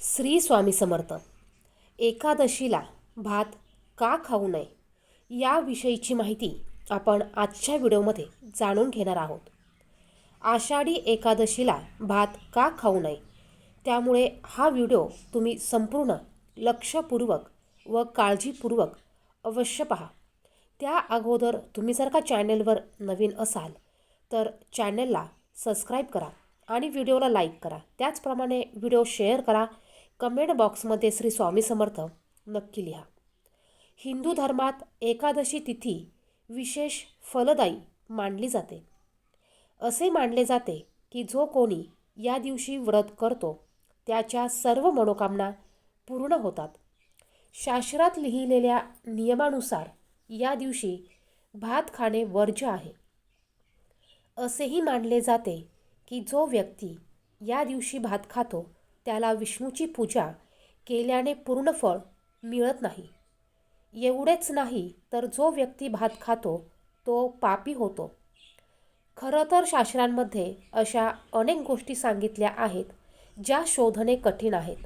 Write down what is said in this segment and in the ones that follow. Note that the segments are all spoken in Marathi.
श्री स्वामी समर्थ एकादशीला भात का खाऊ नये याविषयीची माहिती आपण आजच्या व्हिडिओमध्ये जाणून घेणार आहोत. आषाढी एकादशीला भात का खाऊ नये त्यामुळे हा व्हिडिओ तुम्ही संपूर्ण लक्षपूर्वक व काळजीपूर्वक अवश्य पहा. त्या अगोदर तुम्ही जर का चॅनलवर नवीन असाल तर चॅनलला सबस्क्राईब करा आणि व्हिडिओला लाईक करा. त्याचप्रमाणे व्हिडिओ शेअर करा कमेंट बॉक्समध्ये श्री स्वामी समर्थ नक्की लिहा. हिंदू धर्मात एकादशी तिथी विशेष फलदायी मानली जाते. असे मानले जाते की जो कोणी या दिवशी व्रत करतो त्याच्या सर्व मनोकामना पूर्ण होतात. शास्त्रात लिहिलेल्या नियमानुसार या दिवशी भात खाणे वर्ज्य आहे. असेही मानले जाते की जो व्यक्ती या दिवशी भात खातो त्याला विष्णूची पूजा केल्याने पूर्ण फळ मिळत नाही. एवढेच नाही तर जो व्यक्ती भात खातो तो पापी होतो. खरं तर शास्त्रांमध्ये अशा अनेक गोष्टी सांगितल्या आहेत ज्या शोधणे कठीण आहेत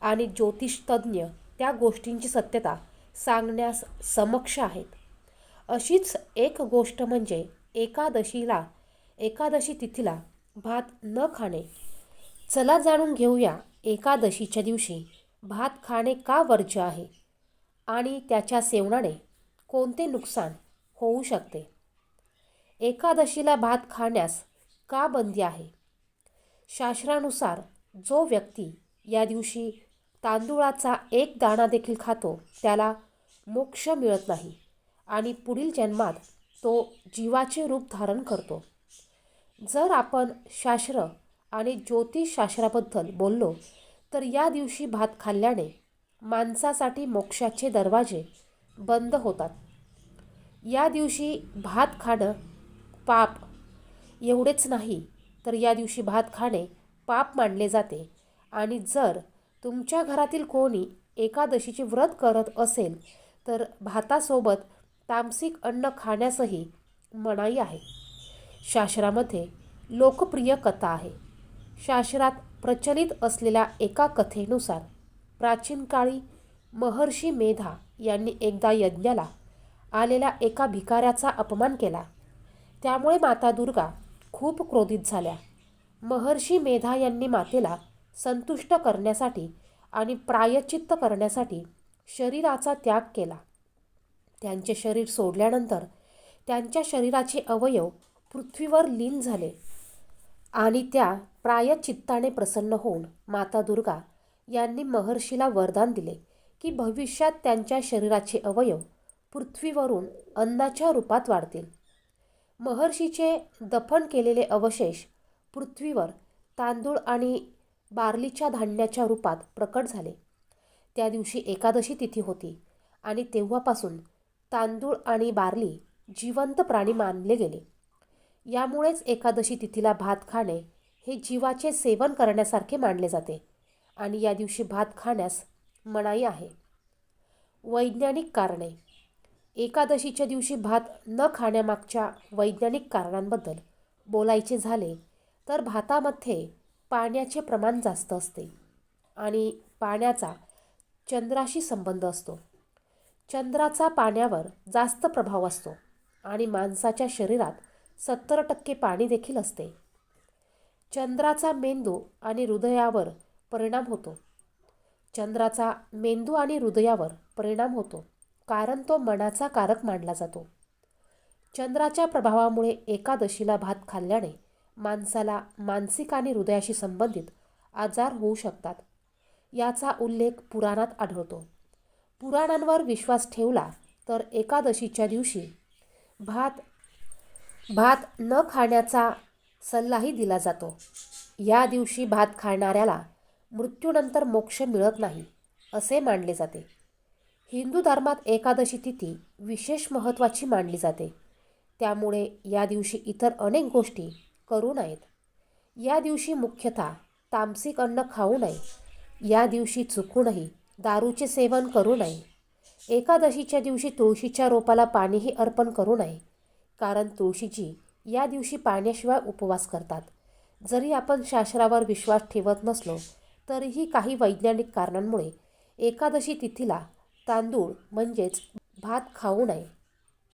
आणि ज्योतिषतज्ञ त्या गोष्टींची सत्यता सांगण्यास समक्ष आहेत. अशीच एक गोष्ट म्हणजे एकादशीला एकादशी तिथीला भात न खाणे. चला जाणून घेऊया एकादशीच्या दिवशी भात खाणे का वर्ज्य आहे आणि त्याच्या सेवनाने कोणते नुकसान होऊ शकते? एकादशीला भात खाण्यास का बंदी आहे? शास्त्रानुसार जो व्यक्ती या दिवशी तांदूळाचा एक दाणा देखील खातो त्याला मोक्ष मिळत नाही आणि पुढील जन्मात तो जीवाचे रूप धारण करतो. जर आपण शास्त्र आणि ज्योतिषशास्त्राबद्दल बोललो तर या दिवशी भात खाल्ल्याने माणसासाठी मोक्षाचे दरवाजे बंद होतात. या दिवशी भात खाणं पाप एवढेच नाही तर या दिवशी भात खाणे पाप मानले जाते. आणि जर तुमच्या घरातील कोणी एकादशीचे व्रत करत असेल तर भातासोबत तामसिक अन्न खाण्यासही मनाई आहे. शास्त्रामध्ये लोकप्रिय कथा आहे. शास्त्रात प्रचलित असलेल्या एका कथेनुसार प्राचीन काळी महर्षी मेधा यांनी एकदा यज्ञाला आलेल्या एका भिकाऱ्याचा अपमान केला. त्यामुळे माता दुर्गा खूप क्रोधित झाल्या. महर्षी मेधा यांनी मातेला संतुष्ट करण्यासाठी आणि प्रायचित्त करण्यासाठी शरीराचा त्याग केला. त्यांचे शरीर सोडल्यानंतर त्यांच्या शरीराचे अवयव पृथ्वीवर लीन झाले आणि त्या प्रायचित्ताने प्रसन्न होऊन माता दुर्गा यांनी महर्षीला वरदान दिले की भविष्यात त्यांच्या शरीराचे अवयव पृथ्वीवरून अन्नाच्या रूपात वाढतील. महर्षीचे दफन केलेले अवशेष पृथ्वीवर तांदूळ आणि बार्लीच्या धान्याच्या रूपात प्रकट झाले. त्या दिवशी एकादशी तिथी होती आणि तेव्हापासून तांदूळ आणि बार्ली जिवंत प्राणी मानले गेले. यामुळेच एकादशी तिथीला भात खाणे हे जीवाचे सेवन करण्यासारखे मानले जाते आणि या दिवशी भात खाण्यास मनाई आहे. वैज्ञानिक कारणे. एकादशीच्या दिवशी भात न खाण्यामागच्या वैज्ञानिक कारणांबद्दल बोलायचे झाले तर भातामध्ये पाण्याचे प्रमाण जास्त असते आणि पाण्याचा चंद्राशी संबंध असतो. चंद्राचा पाण्यावर जास्त प्रभाव असतो आणि माणसाच्या शरीरात सत्तर टक्के पाणी देखील असते. चंद्राचा मेंदू आणि हृदयावर परिणाम होतो. चंद्राचा मेंदू आणि हृदयावर परिणाम होतो कारण तो मनाचा कारक मानला जातो. चंद्राच्या प्रभावामुळे एकादशीला भात खाल्ल्याने माणसाला मानसिक आणि हृदयाशी संबंधित आजार होऊ शकतात. याचा उल्लेख पुराणात आढळतो. पुराणांवर विश्वास ठेवला तर एकादशीच्या दिवशी भात भात न खाण्याचा सल्लाही दिला जातो. या दिवशी भात खाणाऱ्याला मृत्यूनंतर मोक्ष मिळत नाही असे मानले जाते. हिंदू धर्मात एकादशी तिथी विशेष महत्त्वाची मानली जाते. त्यामुळे या दिवशी इतर अनेक गोष्टी करू नयेत. या दिवशी मुख्यतः तामसिक अन्न खाऊ नये. या दिवशी चुकूनही दारूचे सेवन करू नये. एकादशीच्या दिवशी तुळशीच्या रोपाला पाणीही अर्पण करू नये. कारण तुळशीची या दिवशी पाण्याशिवाय उपवास करतात. जरी आपण शास्त्रावर विश्वास ठेवत नसलो तरीही काही वैज्ञानिक कारणांमुळे एकादशी तिथीला तांदूळ म्हणजेच भात खाऊ नये.